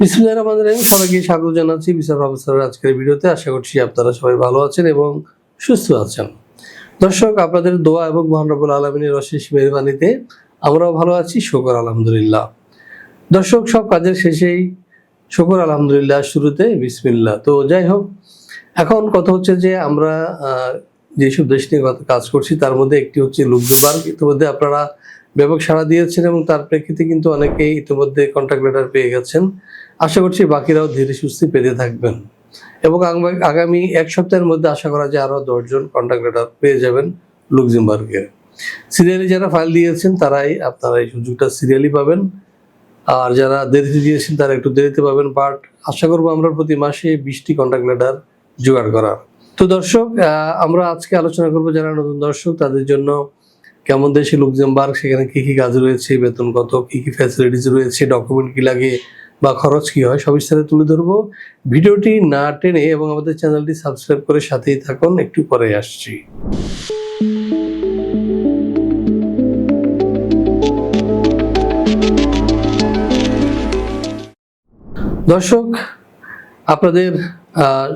বিসমুল্লাহ রহমান রহিম, সবাইকে স্বাগত জানাচ্ছি বিচার প্রফেসরের আজকের ভিডিওতে। আশা করছি আপনারা সবাই ভালো আছেন এবং সুস্থ আছেন। দর্শক, আপনাদের দোয়া এবং মহানরবুল আলমিনের অশেষ মেহরবানিতে আমরাও ভালো আছি, শুকর আলহামদুলিল্লাহ। দর্শক, সব কাজের শেষেই শুকর আলহামদুলিল্লাহ শুরুতে বিসমিল্লাহ। তো যাই হোক, এখন কথা হচ্ছে যে আমরা যেসব দেশ নিয়ে কাজ করছি, তার মধ্যে একটি হচ্ছে লুকজুবার্গ ইতিমধ্যে আপনারা ব্যাপক সাড়া দিয়েছেন এবং তার প্রেক্ষিতে কিন্তু অনেকেই ইতিমধ্যে কন্ট্যাক্ট লেটার পেয়ে গেছেন। আশা করছি বাকিরাও ধীরে সুস্থে পেতে থাকবেন। এবং আগামী- এক সপ্তাহের মধ্যে আশা করা যায় আরও দশজন কন্ট্যাক্ট লেটার পেয়ে যাবেন লুকজেমবার্গের সিরিয়ালি যারা ফাইল দিয়েছেন, তারাই আপনারা এই সুযোগটা সিরিয়ালি পাবেন। আর যারা দেরিতে দিয়েছেন, তারা একটু দেরিতে পাবেন। বাট আশা করব আমরা প্রতি মাসে বিশটি কন্ট্যাক্ট লেটার জোগাড় করার। তো দর্শক আমরা আজকে আলোচনা করব যারা নতুন দর্শক, তাদের জন্য কেমন দেশে লুকজেমবার্গ সেখানে কি কি কাজ রয়েছে, বেতন কত, কি কি ফ্যাসিলিটিস রয়েছে ডকুমেন্ট কি লাগে বা খরচ কি হয় সবিস্তারে তুলে ধরবো। ভিডিওটি না টেনে এবং আমাদের চ্যানেলটি সাবস্ক্রাইব করে সাথেই থাকুন, একটু পরে আসছি। দর্শক, আপনাদের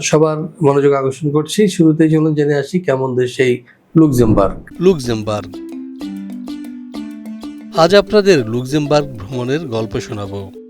সবার মনোযোগ আকর্ষণ করছি। শুরুতেই চলুন জেনে আসি কেমন দেশ সেই লুকজেমবার্গ লুকজেমবার্গ আজ আপনাদের লুক্সেমবার্গ ভ্রমণের গল্প শোনাবো।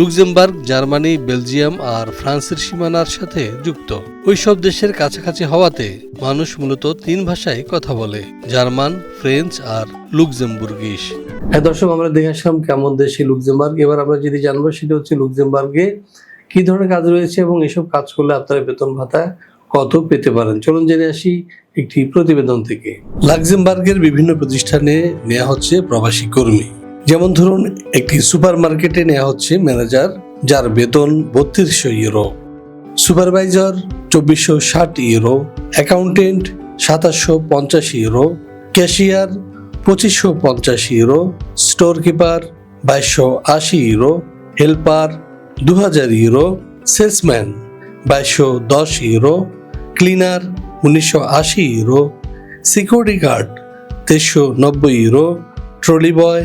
Luxembourg, Germany, Belgium আর ফ্রান্সের সীমানার সাথে যুক্ত। ওইসব দেশের কাছাকাছি হওয়াতে মানুষ মূলত তিন ভাষায় কথা বলে, জার্মান, ফ্রেঞ্চ আর লুক্সেমবুর্গিশ। হ্যাঁ দর্শক, আমরা দেখে আসলাম কেমন দেশে লুক্সেমবার্গ। এবার আমরা যদি জানব, সেটা হচ্ছে লুক্সেমবার্গে কি ধরনের কাজ রয়েছে এবং এসব কাজ করলে আপনারা বেতন ভাতা কত পেতে পারেন? চলুন জেনে আসি একটি প্রতিবেদন থেকে। লাক্সেমবার্গের বিভিন্ন প্রতিষ্ঠানে নেওয়া হচ্ছে প্রবাসী কর্মী। যেমন ধরুন, একটি সুপার মার্কেটে নেওয়া হচ্ছে ম্যানেজার, যার বেতন বত্রিশশো ইউরো। সুপারভাইজার, চব্বিশশো ষাট ইউরো। অ্যাকাউন্টেন্ট, সাতাশশো পঞ্চাশ ইউরো। ক্যাশিয়ার, পঁচিশশো পঞ্চাশ ইউরো। স্টোর কিপার বাইশশো আশি ইউরো। হেল্পার দু হাজার ইউরো। সেলসম্যান, বাইশশো দশ ইউরো। ক্লিনার, উনিশশো আশি ইউরো। সিকিউরিটি গার্ড, তেইশশো নব্বই ইউরো। ট্রলি বয়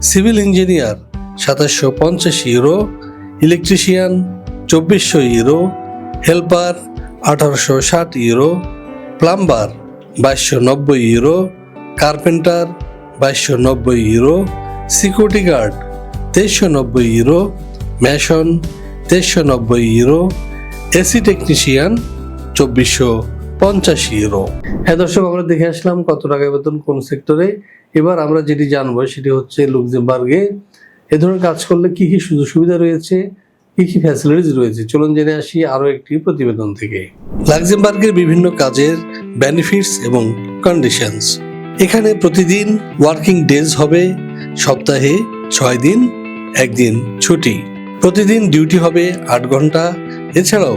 সিভিল ইঞ্জিনিয়ার সাতাশশো পঞ্চাশ ইউরো, ইলেকট্রিশিয়ান চব্বিশশো ইউরো, হেল্পার আঠারোশো ষাট ইউরো, প্লাম্বার বাইশশো নব্বই ইউরো, কার্পেন্টার বাইশশো নব্বই ইউরো, সিকিউরিটি গার্ড তেইশশো নব্বই ইউরো ম্যাশন তেইশশো নব্বই ইউরো, এসি টেকনিশিয়ান চব্বিশশো পঞ্চাশ ইউরো হ্যাঁ দর্শক, আমরা দেখে আসলাম কত টাকা বেতন কোন সেক্টরে এবার আমরা যেটি জানব, সেটি হচ্ছে লুক্সেমবার্গে। এ ধরনের কাজ করলে কি কি সুযোগ সুবিধা রয়েছে, কি কি ফ্যাসিলিটিস রয়েছে? চলুন জেনে আসি আরও একটি প্রতিবেদন থেকে। লাক্সেমবার্গের বিভিন্ন কাজের বেনিফিটস এবং কন্ডিশনস এখানে প্রতিদিন ওয়ার্কিং ডেজ হবে, সপ্তাহে ছয় দিন, একদিন ছুটি। প্রতিদিন ডিউটি হবে আট ঘণ্টা। এছাড়াও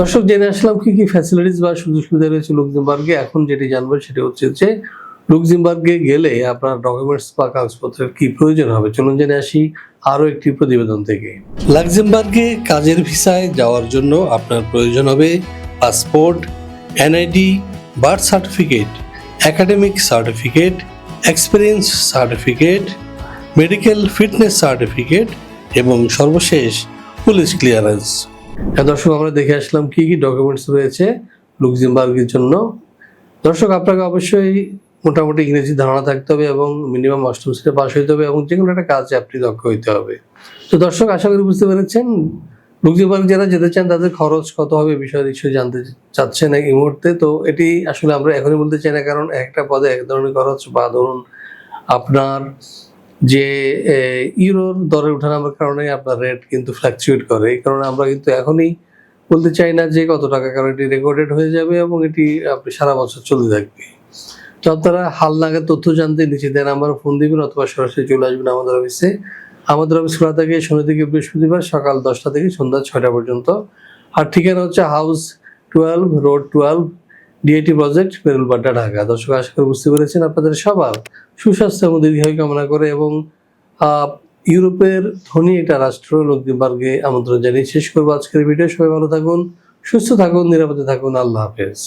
দর্শক জেনে আসলাম কি কি ফ্যাসিলিটিস বা সুযোগ সুবিধা রয়েছে লুক্সেমবার্গে। এখন যেটি জানব সেটি হচ্ছে যে লুক্সেমবার্গে গেলে আপনার ডকুমেন্টস বা কাগজপত্রের কি প্রয়োজন হবে? চলুন জেনে আসি আরও একটি প্রতিবেদন থেকে। লাক্সেমবার্গে কাজের ভিসায় যাওয়ার জন্য আপনার প্রয়োজন হবে passport NID birth certificate academic certificate experience certificate medical fitness certificate এবং সর্বশেষ পুলিশ ক্লিয়ারেন্স হ্যাঁ দর্শক, আমরা দেখে আসলাম কি কি ডকুমেন্টস রয়েছে লুক্সেমবার্গের জন্য। দর্শক, আপনাকে অবশ্যই মোটামুটি ইংরেজি ধারণা থাকতে হবে এবং মিনিমাম অষ্টম শ্রেণি পাস হইতে হবে এবং যে কোনো একটা কাজে আপনি দক্ষ হইতে হবে। তো দর্শক, আশা করি বুঝতে পেরেছেন। লুক্সেমবার্গ যারা যেতে চান, তাদের খরচ কত হবে বিষয়ে নিশ্চয়ই জানতে চাচ্ছেন এই মুহূর্তে। তো এটি আসলে আমরা এখনই বলতে চাই না, কারণ একটা পদে এক ধরনের খরচ বা ধরুন আপনার যে ইউরোর দরে ওঠানামার কারণে আপনার রেট কিন্তু ফ্ল্যাকচুয়েট করে। এই কারণে আমরা কিন্তু এখনই বলতে চাই না যে কত টাকা, কারণ এটি রেকর্ডেড হয়ে যাবে এবং এটি আপনি সারা বছর চলতে থাকবে। তো আপনারা হাল নাগাদ তথ্য জানতে নিচে দেন, আমার ফোন দিবেন অথবা সরাসরি চলে আসবেন আমাদের অফিসে আমাদের অফিস খোলা থাকে শনি থেকে বৃহস্পতিবার সকাল দশটা থেকে সন্ধ্যা ছয়টা পর্যন্ত। আর ঠিকানা হচ্ছে house twelve road twelve DIT project Merul Badda Dhaka দর্শক, আশা করে বুঝতে পেরেছেন আপনাদের সবার সুস্বাস্থ্য এবং দীর্ঘায়ু কামনা করে এবং ইউরোপের ধনী একটা রাষ্ট্র লুক্সেমবার্গে আমন্ত্রণ জানিয়ে শেষ করব আজকের ভিডিও। সবাই ভালো থাকুন, সুস্থ থাকুন, নিরাপদে থাকুন। আল্লাহ হাফেজ।